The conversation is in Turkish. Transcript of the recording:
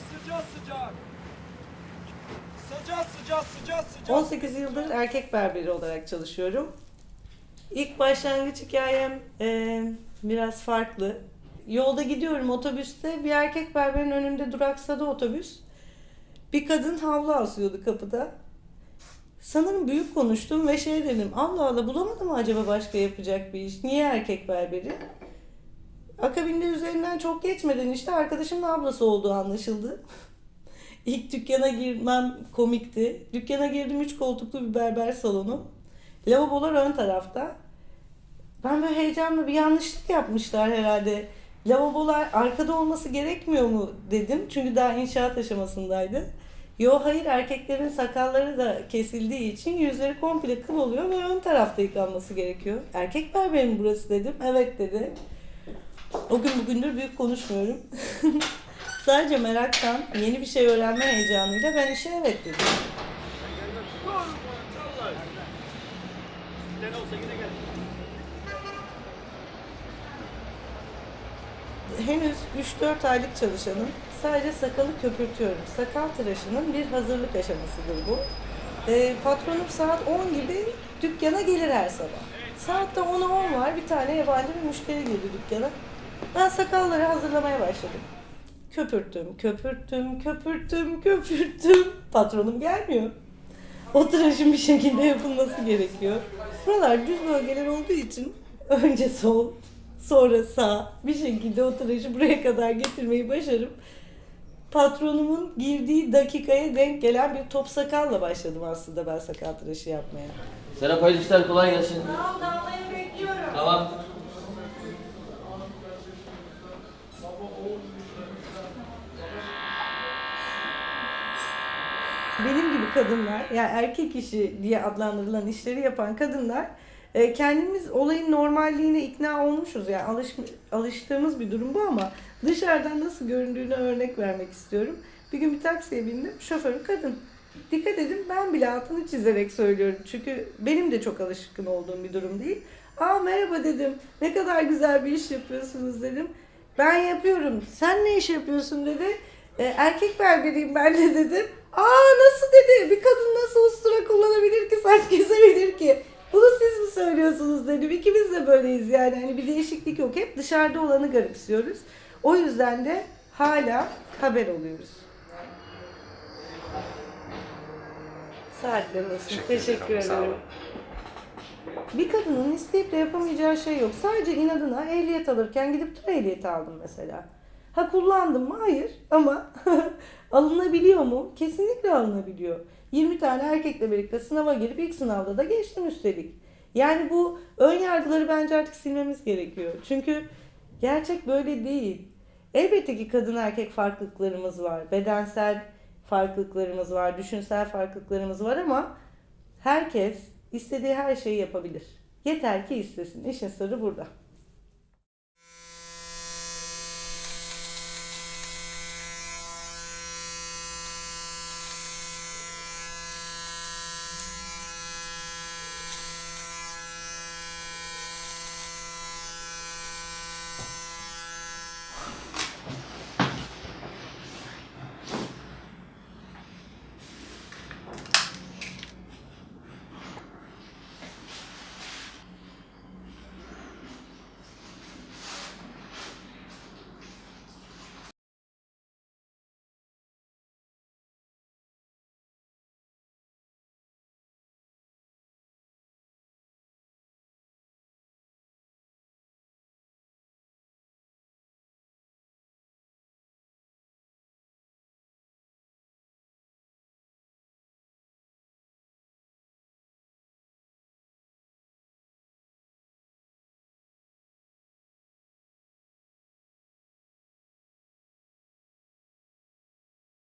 sıcak sıcak. Sıcak sıcak sıcak sıcak. 18 yıldır erkek berberi olarak çalışıyorum. İlk başlangıç hikayem e, biraz farklı. Yolda gidiyorum otobüste bir erkek berberin önünde duraksadı otobüs. Bir kadın havlu asıyordu kapıda. Sanırım büyük konuştum ve şey dedim Allah Allah bulamadım acaba başka yapacak bir iş? Niye erkek berberi? Akabinde üzerinden çok geçmeden işte arkadaşımın ablası olduğu anlaşıldı. İlk dükkana girmem komikti. Dükkana girdim üç koltuklu bir berber salonu. Lavabolar ön tarafta. Ben böyle heyecanla bir yanlışlık yapmışlar herhalde. Lavabolar arkada olması gerekmiyor mu dedim. Çünkü daha inşaat aşamasındaydı. Yo hayır erkeklerin sakalları da kesildiği için yüzleri komple kıl oluyor ve ön tarafta yıkanması gerekiyor. Erkek berberi mi burası dedim. Evet dedi. O gün bugündür büyük konuşmuyorum. Sadece meraktan, yeni bir şey öğrenme heyecanıyla ben işe evet dedim. Henüz 3-4 aylık çalışanım. Sadece sakalı köpürtüyorum. Sakal tıraşının bir hazırlık aşamasıdır bu. Ee, patronum saat 10 gibi dükkana gelir her sabah. Saatte 10'a 10 var. Bir tane yabancı bir müşteri girdi dükkana. Ben sakalları hazırlamaya başladım. Köpürttüm, köpürttüm, köpürttüm, köpürttüm. Patronum gelmiyor. O tıraşın bir şekilde yapılması gerekiyor. Buralar düz bölgeler olduğu için önce sol, sonra sağ bir şekilde o tıraşı buraya kadar getirmeyi başarıp patronumun girdiği dakikaya denk gelen bir top sakalla başladım aslında ben sakal tıraşı yapmaya. Serap hayırlı işler kolay gelsin. Tamam damlayı bekliyorum. Tamam. Benim gibi kadınlar, yani erkek işi diye adlandırılan işleri yapan kadınlar e, kendimiz olayın normalliğine ikna olmuşuz. Yani alış, alıştığımız bir durum bu ama dışarıdan nasıl göründüğüne örnek vermek istiyorum. Bir gün bir taksiye bindim, şoförü kadın. Dikkat edin ben bile altını çizerek söylüyorum. Çünkü benim de çok alışkın olduğum bir durum değil. Aa merhaba dedim. Ne kadar güzel bir iş yapıyorsunuz dedim. Ben yapıyorum. Sen ne iş yapıyorsun dedi. "E, erkek berberiyim ben de dedim. Aa nasıl dedi? Bir kadın nasıl ustura kullanabilir ki, saç kesebilir ki? Bunu siz mi söylüyorsunuz dedim. İkimiz de böyleyiz yani. Hani bir değişiklik yok. Hep dışarıda olanı garipsiyoruz. O yüzden de hala haber oluyoruz. Saatler olsun. Teşekkür ederim. Bir kadının isteyip de yapamayacağı şey yok. Sadece inadına ehliyet alırken gidip tır ehliyeti aldım mesela. Ha kullandım mı? Hayır. Ama alınabiliyor mu? Kesinlikle alınabiliyor. 20 tane erkekle birlikte sınava girip ilk sınavda da geçtim üstelik. Yani bu ön yargıları bence artık silmemiz gerekiyor. Çünkü gerçek böyle değil. Elbette ki kadın erkek farklılıklarımız var. Bedensel farklılıklarımız var, düşünsel farklılıklarımız var ama herkes istediği her şeyi yapabilir. Yeter ki istesin. İşin sırrı burada.